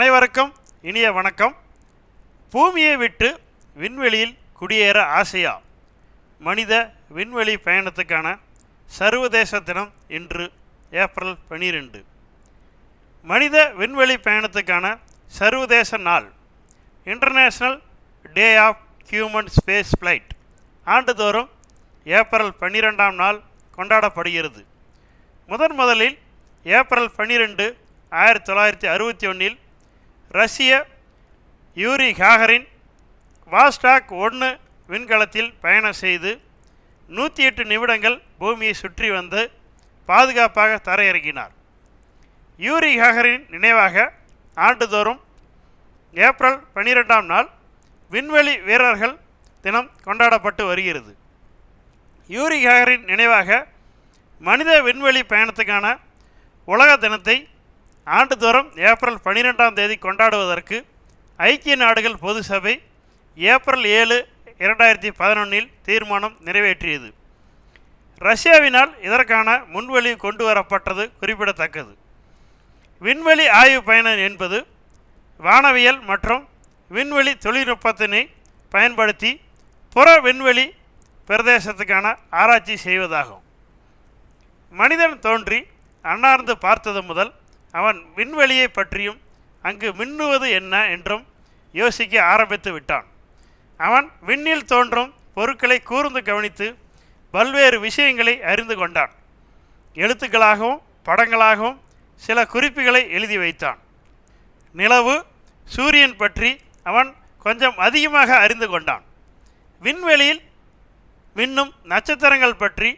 அனைவருக்கும் இனிய வணக்கம். பூமியை விட்டு விண்வெளியில் குடியேற ஆசையா? மனித விண்வெளி பயணத்துக்கான சர்வதேச தினம் இன்று ஏப்ரல் பனிரெண்டு. மனித விண்வெளி பயணத்துக்கான சர்வதேச நாள் international day of human space flight ஆண்டுதோறும் ஏப்ரல் பன்னிரெண்டாம் நாள் கொண்டாடப்படுகிறது. முதன் முதலில் ஏப்ரல் பன்னிரெண்டு ஆயிரத்தி தொள்ளாயிரத்தி அறுபத்தி ஒன்றில் ரஷ்ய யூரி காகரின் வாஸ்டாக் ஒன்று விண்கலத்தில் பயணம் செய்து நூற்றி எட்டு நிமிடங்கள் பூமியை சுற்றி வந்து பாதுகாப்பாக தரையிறங்கினார். யூரி காகரின் நினைவாக ஆண்டுதோறும் ஏப்ரல் பன்னிரெண்டாம் நாள் விண்வெளி வீரர்கள் தினம் கொண்டாடப்பட்டு வருகிறது. யூரி காகரின் நினைவாக மனித விண்வெளி பயணத்துக்கான உலக தினத்தை ஆண்டுதோறும் ஏப்ரல் பனிரெண்டாம் தேதி கொண்டாடுவதற்கு ஐக்கிய நாடுகள் பொது சபை ஏப்ரல் ஏழு இரண்டாயிரத்தி பதினொன்றில் தீர்மானம் நிறைவேற்றியது. ரஷ்யாவினால் இதற்கான முன்வழி கொண்டு வரப்பட்டது குறிப்பிடத்தக்கது. விண்வெளி ஆய்வு பயணம் என்பது வானவியல் மற்றும் விண்வெளி தொழில்நுட்பத்தினை பயன்படுத்தி புற விண்வெளி பிரதேசத்துக்கான ஆராய்ச்சி செய்வதாகும். மனிதன் தோன்றி அண்ணார்ந்து பார்த்தது முதல் அவன் விண்வெளியை பற்றியும் அங்கு மின்னுவது என்ன என்றும் யோசிக்க ஆரம்பித்து விட்டான். அவன் விண்ணில் தோன்றும் பொருட்களை கூர்ந்து கவனித்து பல்வேறு விஷயங்களை அறிந்து கொண்டான். எழுத்துக்களாகவும் படங்களாகவும் சில குறிப்புகளை எழுதி வைத்தான். நிலவு சூரியன் பற்றி அவன் கொஞ்சம் அதிகமாக அறிந்து கொண்டான். விண்வெளியில் மின்னும் நட்சத்திரங்கள் பற்றி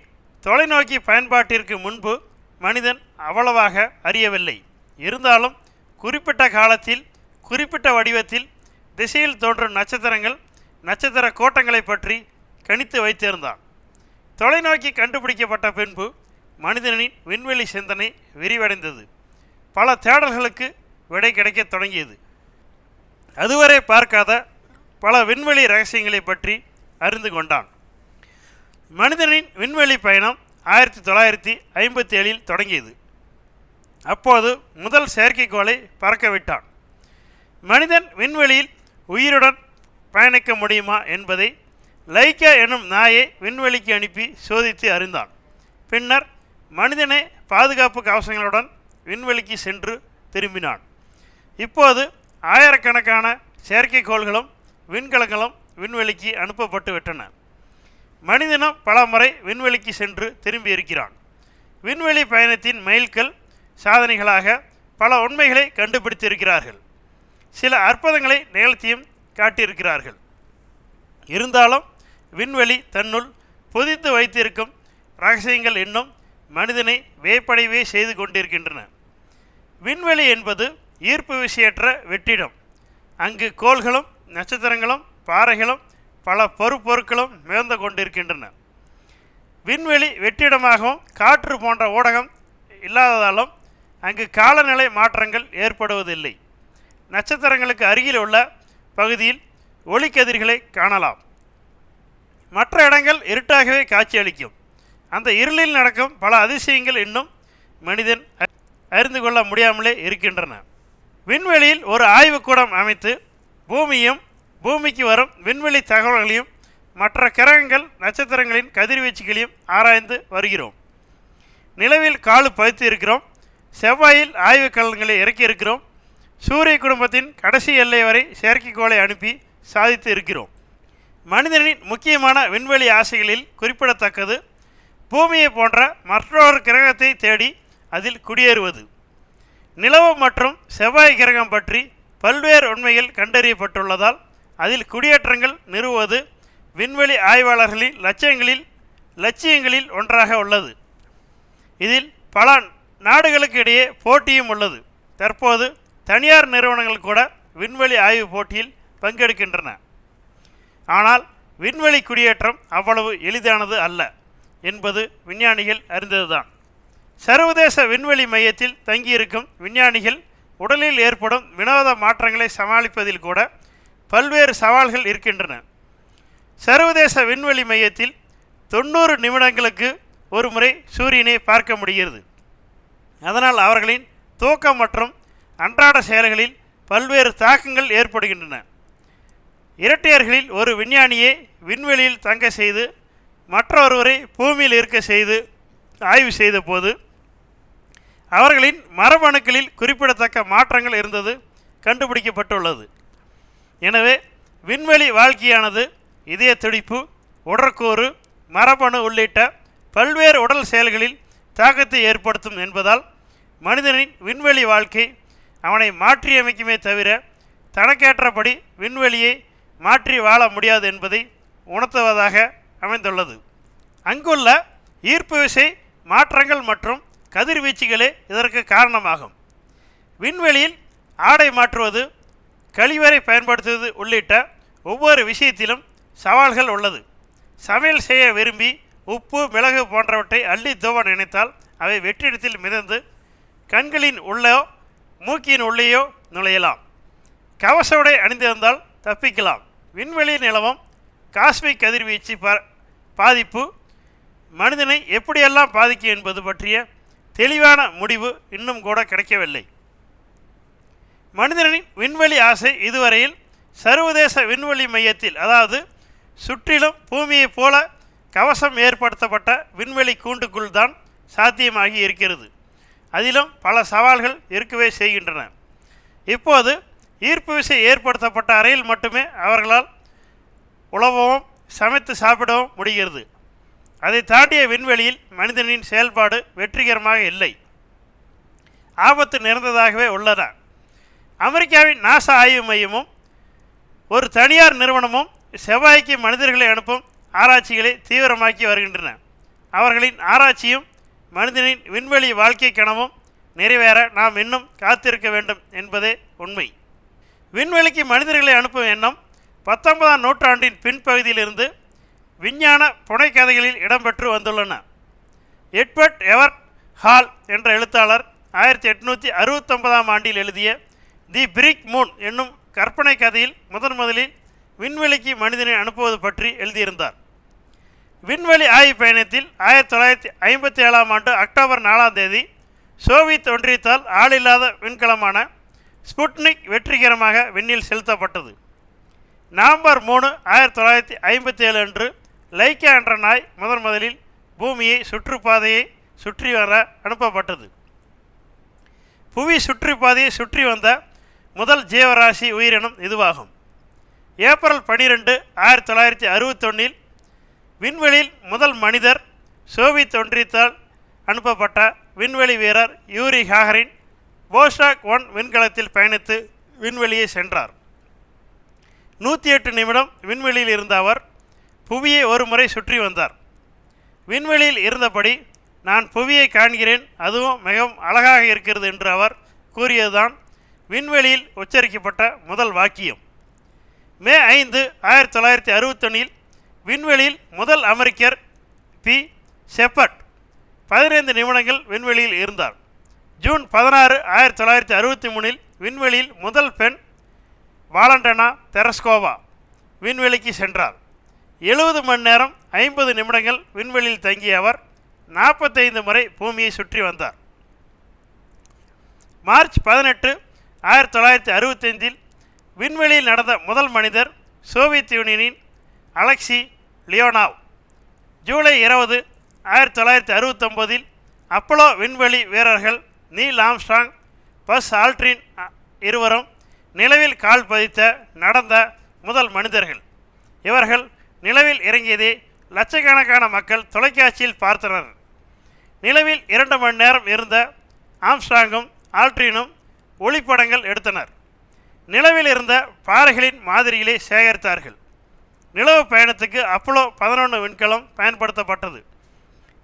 தொலைநோக்கி பயன்பாட்டிற்கு முன்பு மனிதன் அவ்வளவாக அறியவில்லை. இருந்தாலும் குறிப்பிட்ட காலத்தில் குறிப்பிட்ட வடிவத்தில் திசையில் தோன்றும் நட்சத்திரங்கள் நட்சத்திர கோட்டங்களை பற்றி கணித்து வைத்திருந்தான். தொலைநோக்கி கண்டுபிடிக்கப்பட்ட பின்பு மனிதனின் விண்வெளி சிந்தனை விரிவடைந்தது. பல தேடல்களுக்கு விடை கிடைக்கத் தொடங்கியது. அதுவரை பார்க்காத பல விண்வெளி ரகசியங்களை பற்றி அறிந்து கொண்டான். மனிதனின் விண்வெளி பயணம் ஆயிரத்தி தொள்ளாயிரத்தி ஐம்பத்தி ஏழில் தொடங்கியது. அப்போது முதல் செயற்கைக்கோளை பறக்க விட்டான். மனிதன் விண்வெளியில் உயிருடன் பயணிக்க முடியுமா என்பதை லைக்கா எனும் நாயை விண்வெளிக்கு அனுப்பி சோதித்து அறிந்தான். பின்னர் மனிதனை பாதுகாப்பு கவசங்களுடன் விண்வெளிக்கு சென்று திரும்பினான். இப்போது ஆயிரக்கணக்கான செயற்கைக்கோள்களும் விண்கலங்களும் விண்வெளிக்கு அனுப்பப்பட்டு விட்டன. மனிதனும் பல முறை விண்வெளிக்கு சென்று திரும்பி இருக்கிறான் விண்வெளி பயணத்தின் மைல்கள் சாதனைகளாக பல உண்மைகளை கண்டுபிடித்திருக்கிறார்கள். சில அற்புதங்களை நிகழ்த்தியும் காட்டியிருக்கிறார்கள். இருந்தாலும் விண்வெளி தன்னுள் புதித்து வைத்திருக்கும் ரகசியங்கள் இன்னும் மனிதனை வேப்படைவே செய்து கொண்டிருக்கின்றன. விண்வெளி என்பது ஈர்ப்பு விசையற்ற வெற்றிடம். அங்கு கோள்களும் நட்சத்திரங்களும் பாறைகளும் பல பொறுப்பொருட்களும் மிதந்து கொண்டிருக்கின்றன. விண்வெளி வெற்றிடமாகவும் காற்று போன்ற ஊடகம் இல்லாததாலும் அங்கு காலநிலை மாற்றங்கள் ஏற்படுவதில்லை. நட்சத்திரங்களுக்கு அருகில் உள்ள பகுதியில் ஒளிக்கதிர்களை காணலாம். மற்ற இடங்கள் இருட்டாகவே காட்சியளிக்கும். அந்த இருளில் நடக்கும் பல அதிசயங்கள் இன்னும் மனிதன் அறிந்து கொள்ள முடியாமலே இருக்கின்றன. விண்வெளியில் ஒரு ஆய்வுக்கூடம் அமைத்து பூமியும் பூமிக்கு வரும் விண்வெளி தகவல்களையும் மற்ற கிரகங்கள் நட்சத்திரங்களின் கதிர்வீச்சுகளையும் ஆராய்ந்து வருகிறோம். நிலவில் காலு பதித்து இருக்கிறோம் செவ்வாயில் ஆய்வுக்கலன்களை இறக்கி இருக்கிறோம். சூரிய குடும்பத்தின் கடைசி எல்லை வரை செயற்கைக்கோளை அனுப்பி சாதித்து இருக்கிறோம். மனிதனின் முக்கியமான விண்வெளி ஆசைகளில் குறிப்பிடத்தக்கது. பூமியை போன்ற மற்றொரு கிரகத்தை தேடி அதில் குடியேறுவது. நிலவு மற்றும் செவ்வாய் கிரகம் பற்றி பல்வேறு உண்மைகள் கண்டறியப்பட்டுள்ளதால் அதில் குடியேற்றங்கள் நிறுவுவது விண்வெளி ஆய்வாளர்களின் லட்சியங்களில் லட்சியங்களில் ஒன்றாக உள்ளது. இதில் பல நாடுகளுக்கு இடையே போட்டியும் உள்ளது. தற்போது தனியார் நிறுவனங்கள் கூட விண்வெளி ஆய்வு போட்டியில் பங்கெடுக்கின்றன. ஆனால் விண்வெளி குடியேற்றம் அவ்வளவு எளிதானது அல்ல என்பது விஞ்ஞானிகள் அறிந்ததுதான். சர்வதேச விண்வெளி மையத்தில் தங்கியிருக்கும் விஞ்ஞானிகள் உடலில் ஏற்படும் வினோத மாற்றங்களை சமாளிப்பதில் கூட பல்வேறு சவால்கள் இருக்கின்றன. சர்வதேச விண்வெளி மையத்தில் தொண்ணூறு நிமிடங்களுக்கு ஒரு முறை சூரியனை பார்க்க முடிகிறது. அதனால் அவர்களின் தூக்கம் மற்றும் அன்றாட செயல்களில் பல்வேறு தாக்கங்கள் ஏற்படுகின்றன. இரட்டையர்களில் ஒரு விஞ்ஞானியை விண்வெளியில் தங்க செய்து மற்றொருவரை பூமியில் இருக்க செய்து ஆய்வு செய்த போது அவர்களின் மரபணுக்களில் குறிப்பிடத்தக்க மாற்றங்கள் இருந்தது கண்டுபிடிக்கப்பட்டுள்ளது. எனவே விண்வெளி வாழ்க்கையானது இதய துடிப்பு உடற்கூறு மரபணு உள்ளிட்ட பல்வேறு உடல் செயல்களில் தாக்கத்தை ஏற்படுத்தும் என்பதால் மனிதனின் விண்வெளி வாழ்க்கை அவனை மாற்றியமைக்குமே தவிர தனக்கேற்றபடி விண்வெளியை மாற்றி வாழ முடியாது என்பதை உணர்த்துவதாக அமைந்துள்ளது. அங்குள்ள ஈர்ப்பு விசை மாற்றங்கள் மற்றும் கதிர்வீச்சுகளே இதற்கு காரணமாகும். விண்வெளியில் ஆடை மாற்றுவது கழிவறை பயன்படுத்துவது உள்ளிட்ட ஒவ்வொரு விஷயத்திலும் சவால்கள் உள்ளது. சமையல் செய்ய விரும்பி உப்பு மிளகு போன்றவற்றை அள்ளி தூவ நினைத்தால் அவை வெற்றிடத்தில் மிதந்து கண்களின் உள்ளோ மூக்கின் உள்ளேயோ நுழையலாம். கவச உடை அணிந்திருந்தால் தப்பிக்கலாம். விண்வெளி நிலவம் காஸ்மிக் கதிர்வீச்சு ப பாதிப்பு மனிதனை எப்படியெல்லாம் பாதிக்கும் என்பது பற்றிய தெளிவான முடிவு இன்னும் கூட கிடைக்கவில்லை. மனிதனின் விண்வெளி ஆசை இதுவரையில் சர்வதேச விண்வெளி மையத்தில் அதாவது சுற்றிலும் பூமியைப் போல கவசம் ஏற்படுத்தப்பட்ட விண்வெளி கூண்டுக்குள் தான் சாத்தியமாகி இருக்கிறது. அதிலும் பல சவால்கள் இருக்கவே செய்கின்றன. இப்போது ஈர்ப்பு விசை ஏற்படுத்தப்பட்ட அறையில் மட்டுமே அவர்களால் உழவவும் சமைத்து சாப்பிடவும் முடிகிறது. அதை தாண்டிய விண்வெளியில் மனிதனின் செயல்பாடு வெற்றிகரமாக இல்லை. ஆபத்து நிறைந்ததாகவே உள்ளன. அமெரிக்காவின் நாசா ஆய்வு மையமும் ஒரு தனியார் நிறுவனமும் செவ்வாய்க்கு மனிதர்களை அனுப்பும் ஆராய்ச்சிகளை தீவிரமாக்கி வருகின்றன. அவர்களின் ஆராய்ச்சியும் மனிதனின் விண்வெளி வாழ்க்கை கனவும் நிறைவேற நாம் இன்னும் காத்திருக்க வேண்டும் என்பதே உண்மை. விண்வெளிக்கு மனிதர்களை அனுப்பும் எண்ணம் பத்தொன்பதாம் நூற்றாண்டின் பின்பகுதியிலிருந்து விஞ்ஞான புனைக்கதைகளில் இடம்பெற்று வந்துள்ளன. எட்வர்ட் எவர்ட் ஹால் என்ற எழுத்தாளர் ஆயிரத்தி எட்நூற்றி அறுபத்தொன்பதாம் ஆண்டில் எழுதிய தி பிரிக் மூன் என்னும் கற்பனை கதையில் முதன் முதலில் விண்வெளிக்கு மனிதனை அனுப்புவது பற்றி எழுதியிருந்தார். விண்வெளி ஆய்வு பயணத்தில் ஆயிரத்தி தொள்ளாயிரத்தி ஐம்பத்தி ஏழாம் ஆண்டு அக்டோபர் நாலாம் தேதி சோவியத் ஒன்றியத்தால் ஆளில்லாத விண்கலமான ஸ்புட்னிக் வெற்றிகரமாக விண்ணில் செலுத்தப்பட்டது. நவம்பர் மூணு ஆயிரத்தி தொள்ளாயிரத்தி ஐம்பத்தி ஏழு அன்று லைக்கா என்ற நாய் முதன் முதலில் பூமியை சுற்றுப்பாதையை சுற்றி வர அனுப்பப்பட்டது. புவி சுற்றுப்பாதையை சுற்றி வந்த முதல் ஜீவராசி உயிரினம் இதுவாகும். ஏப்ரல் பனிரெண்டு ஆயிரத்தி தொள்ளாயிரத்தி அறுபத்தொன்னில் விண்வெளியில் முதல் மனிதர் சோவியத் ஒன்றியத்தால் அனுப்பப்பட்ட விண்வெளி வீரர் யூரி ஹாகரின் போஸ்டாக் ஒன் விண்கலத்தில் பயணித்து விண்வெளியை சென்றார். நூற்றி எட்டு நிமிடம் விண்வெளியில் இருந்த அவர் புவியை ஒரு முறை சுற்றி வந்தார். விண்வெளியில் இருந்தபடி நான் புவியை காண்கிறேன் அதுவும் மிகவும் அழகாக இருக்கிறது என்று அவர் கூறியதுதான் விண்வெளியில் உச்சரிக்கப்பட்ட முதல் வாக்கியம். மே ஐந்து ஆயிரத்தி தொள்ளாயிரத்தி அறுபத்தொன்னில் விண்வெளியில் முதல் அமெரிக்கர் பி. ஷெப்பர்ட் பதினைந்து நிமிடங்கள் விண்வெளியில் இருந்தார். ஜூன் பதினாறு ஆயிரத்தி தொள்ளாயிரத்தி அறுபத்தி மூணில் விண்வெளியில் முதல் பெண் வாலண்டனா தெரஸ்கோவா விண்வெளிக்கு சென்றார். எழுபது மணி நேரம் ஐம்பது நிமிடங்கள் விண்வெளியில் தங்கிய அவர் நாற்பத்தைந்து முறை பூமியை சுற்றி வந்தார். மார்ச் பதினெட்டு ஆயிரத்தி தொள்ளாயிரத்தி அறுபத்தைந்தில் விண்வெளியில் நடந்த முதல் மனிதர் சோவியத் யூனியனின் அலெக்சி லியோனாவ். ஜூலை இருபது ஆயிரத்தி தொள்ளாயிரத்தி அறுபத்தொம்போதில் அப்போலோ விண்வெளி வீரர்கள் நீல் ஆம்ஸ்ட்ராங் பஸ் ஆல்ட்ரின் இருவரும் நிலவில் கால் பதித்த நடந்த முதல் மனிதர்கள். இவர்கள் நிலவில் இறங்கியதை லட்சக்கணக்கான மக்கள் தொலைக்காட்சியில் பார்த்தனர். நிலவில் இரண்டு மணி நேரம் இருந்த ஆம்ஸ்ட்ராங்கும் ஆல்ட்ரினும் ஒளிப்படங்கள் எடுத்தனர். நிலவில் இருந்த பாறைகளின் மாதிரிகளை சேகரித்தார்கள். நிலவு பயணத்துக்கு அப்போலோ பதினொன்று விண்கலம் பயன்படுத்தப்பட்டது.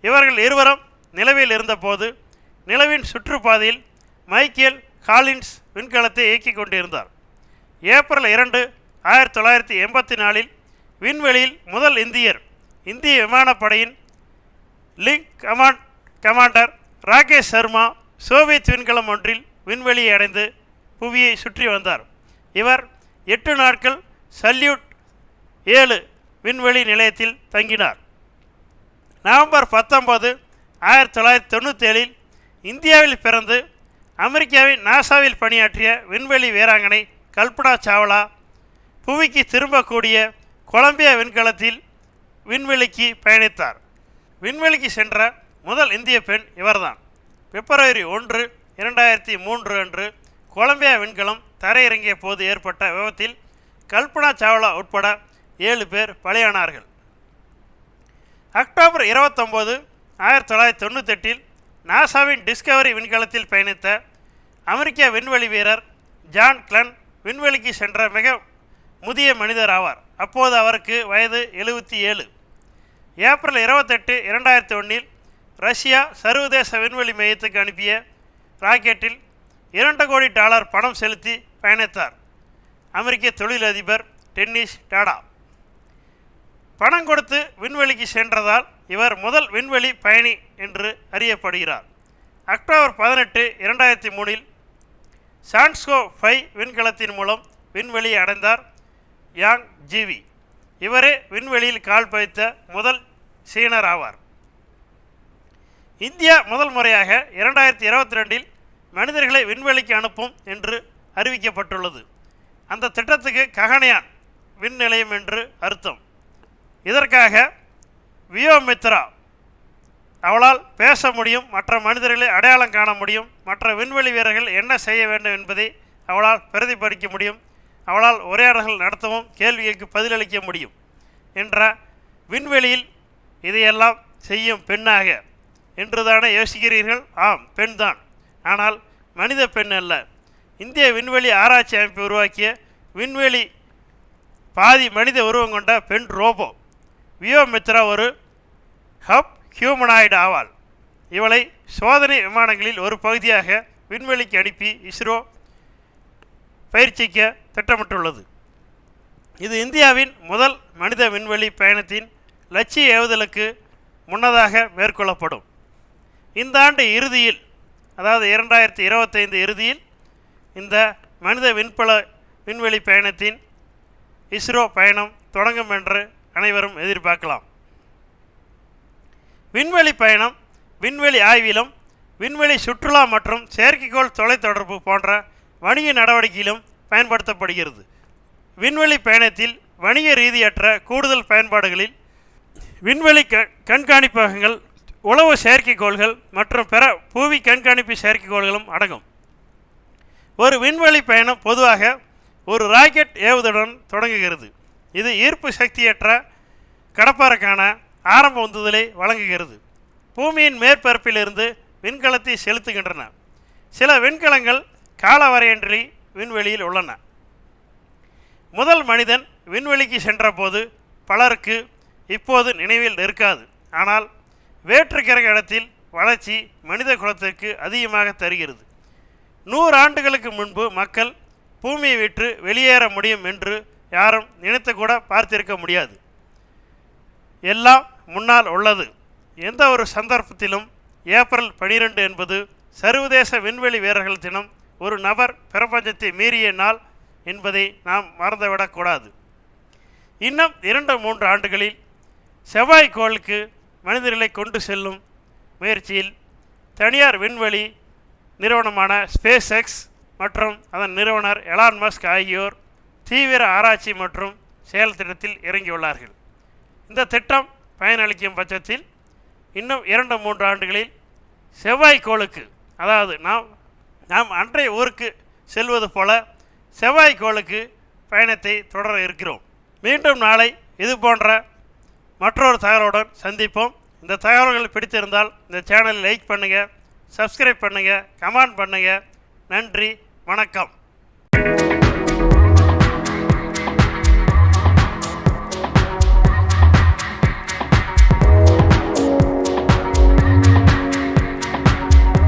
இவர்கள் இருவரும் நிலவில் இருந்தபோது நிலவின் சுற்றுப்பாதையில் மைக்கேல் காலின்ஸ் விண்கலத்தை இயக்கிக் கொண்டிருந்தார். ஏப்ரல் இரண்டு ஆயிரத்தி தொள்ளாயிரத்தி எண்பத்தி நாலில் விண்வெளியில் முதல் இந்தியர் இந்திய விமானப்படையின் link command commander Rakesh Sharma Soviet விண்கலம் ஒன்றில் விண்வெளியை அடைந்து புவியை சுற்றி வந்தார். இவர் எட்டு நாட்கள் சல்யூட் ஏழு விண்வெளி நிலையத்தில் தங்கினார். நவம்பர் பத்தொன்பது ஆயிரத்தி தொள்ளாயிரத்தி தொண்ணூற்றேழில் இந்தியாவில் பிறந்து அமெரிக்காவின் நாசாவில் பணியாற்றிய விண்வெளி வீராங்கனை கல்பனா சாவ்லா புவிக்கு திரும்பக்கூடிய கொலம்பியா விண்கலத்தில் விண்வெளிக்கு பயணித்தார். விண்வெளிக்கு சென்ற முதல் இந்திய பெண் இவர்தான். பிப்ரவரி ஒன்று இரண்டாயிரத்தி மூன்று அன்று கொலம்பியா விண்கலம் தரையிறங்கிய போது ஏற்பட்ட விபத்தில் கல்பனா சாவ்லா உட்பட ஏழு பேர் பலியானார்கள். அக்டோபர் இருபத்தொம்போது ஆயிரத்தி தொள்ளாயிரத்தி தொண்ணூத்தெட்டில் நாசாவின் டிஸ்கவரி விண்கலத்தில் பயணித்த அமெரிக்க விண்வெளி வீரர் ஜான் கிளன் விண்வெளிக்கு சென்ற மிக முதிய மனிதர் ஆவார். அப்போது அவருக்கு வயது எழுபத்தி ஏழு. ஏப்ரல் இருபத்தெட்டு இரண்டாயிரத்தி ஒன்றில் ரஷ்யா சர்வதேச விண்வெளி மையத்துக்கு அனுப்பிய ராக்கெட்டில் இரண்டு கோடி டாலர் பணம் செலுத்தி பயணித்தார். அமெரிக்க தொழிலதிபர் டென்னிஸ் டாடா. பணம் கொடுத்து விண்வெளிக்கு சென்றதால் இவர் முதல் விண்வெளி பயணி என்று அறியப்படுகிறார். அக்டோபர் பதினெட்டு இரண்டாயிரத்தி மூணில் சான்ஸ்கோ ஃபைவ் விண்கலத்தின் மூலம் விண்வெளி அடைந்தார் யாங் ஜிவி. இவரே விண்வெளியில் கால் பதித்த முதல் சீனர் ஆவார். இந்தியா முதல் முறையாக இரண்டாயிரத்தி இருபத்தி ரெண்டில் மனிதர்களை விண்வெளிக்கு அனுப்பும் என்று அறிவிக்கப்பட்டுள்ளது. அந்த திட்டத்துக்கு ககனயான் விண் நிலையம் என்று அர்த்தம். இதற்காக வியோமித்ரா அவளால் பேச முடியும் மற்ற மனிதர்களை அடையாளம் காண முடியும் மற்ற விண்வெளி வீரர்கள் என்ன செய்ய வேண்டும் என்பதை அவளால் பிரதிபலிக்க முடியும் அவளால் உரையாடல்கள் நடத்தவும் கேள்விகளுக்கு பதிலளிக்க முடியும் என்ற விண்வெளியில் இதையெல்லாம் செய்யும் பெண்ணாக என்றுதானே யோசிக்கிறீர்கள்? ஆம் பெண்தான். ஆனால் மனித பெண் அல்ல. இந்திய விண்வெளி ஆராய்ச்சி அமைப்பு உருவாக்கிய விண்வெளி பாதி மனித உருவம் கொண்ட பெண் ரோபோ. வியோமித்ரா ஒரு ஹப் ஹியூமனாய்டு ஆவாள். இவளை சோதனை விமானங்களில் ஒரு பகுதியாக விண்வெளிக்கு அனுப்பி இஸ்ரோ பயிற்சிக்க திட்டமிட்டுள்ளது. இது இந்தியாவின் முதல் மனித விண்வெளி பயணத்தின் லட்சிய ஏவுதலுக்கு முன்னதாக மேற்கொள்ளப்படும். இந்த ஆண்டு இறுதியில் அதாவது இரண்டாயிரத்தி இருபத்தைந்து இறுதியில் இந்த மனித விண்பல விண்வெளி பயணத்தின் இஸ்ரோ பயணம் தொடங்கும் என்று அனைவரும் எதிர்பார்க்கலாம். விண்வெளி பயணம் விண்வெளி ஆய்விலும் விண்வெளி சுற்றுலா மற்றும் செயற்கைக்கோள் தொலைத்தொடர்பு போன்ற வணிக நடவடிக்கையிலும் பயன்படுத்தப்படுகிறது. விண்வெளி பயணத்தில் வணிக ரீதியற்ற கூடுதல் பயன்பாடுகளில் விண்வெளி க கண்காணிப்பகங்கள் உளவு செயற்கைக்கோள்கள் மற்றும் பிற புவி கண்காணிப்பு செயற்கைக்கோள்களும் அடங்கும். ஒரு விண்வெளி பயணம் பொதுவாக ஒரு ராக்கெட் ஏவுதலுடன் தொடங்குகிறது. இது ஈர்ப்பு சக்தியற்ற கடப்பாருக்கான ஆரம்ப உந்துதலை வழங்குகிறது. பூமியின் மேற்பரப்பிலிருந்து விண்கலத்தை செலுத்துகின்றன. சில விண்கலங்கள் காலவரையின்றி விண்வெளியில் உள்ளன. முதல் மனிதன் விண்வெளிக்கு சென்றபோது பலருக்கு இப்போது நினைவில் இருக்காது. ஆனால் வேற்று கிரக இடத்தில் வளர்ச்சி மனித குலத்திற்கு அதிகமாக தருகிறது. நூறு ஆண்டுகளுக்கு முன்பு மக்கள் பூமியை விட்டு வெளியேற முடியும் என்று யாரும் நினைத்து கூட பார்த்திருக்க முடியாது. எல்லாம் முன்னால் உள்ளது. எந்த ஒரு சந்தர்ப்பத்திலும் ஏப்ரல் பனிரெண்டு என்பது சர்வதேச விண்வெளி வீரர்கள் தினம் ஒரு நபர் பிரபஞ்சத்தை மீறிய நாள் என்பதை நாம் மறந்துவிடக்கூடாது இன்னும் இரண்டு மூன்று ஆண்டுகளில் செவ்வாய் கோளுக்கு மனிதர்களை கொண்டு செல்லும் முயற்சியில் தனியார் விண்வெளி நிறுவனமான ஸ்பேஸ் எக்ஸ் மற்றும் அதன் நிறுவனர் எலான் மஸ்க் ஆகியோர் தீவிர ஆராய்ச்சி மற்றும் செயல் திட்டத்தில் இறங்கியுள்ளார்கள். இந்த திட்டம் பயனளிக்கும் பட்சத்தில் இன்னும் இரண்டு மூன்று ஆண்டுகளில் செவ்வாய்க்கோளுக்கு அதாவது நாம் நாம் அன்றைய ஊருக்கு செல்வது போல செவ்வாய்க்கோளுக்கு பயணத்தை தொடர இருக்கிறோம். மீண்டும் நாளை இது போன்ற மற்றொரு தகவலுடன் சந்திப்போம். இந்த தகவல்கள் பிடித்திருந்தால் இந்த சேனலை லைக் பண்ணுங்கள் சப்ஸ்கிரைப் பண்ணுங்கள் கமெண்ட் பண்ணுங்கள் நன்றி வணக்கம்.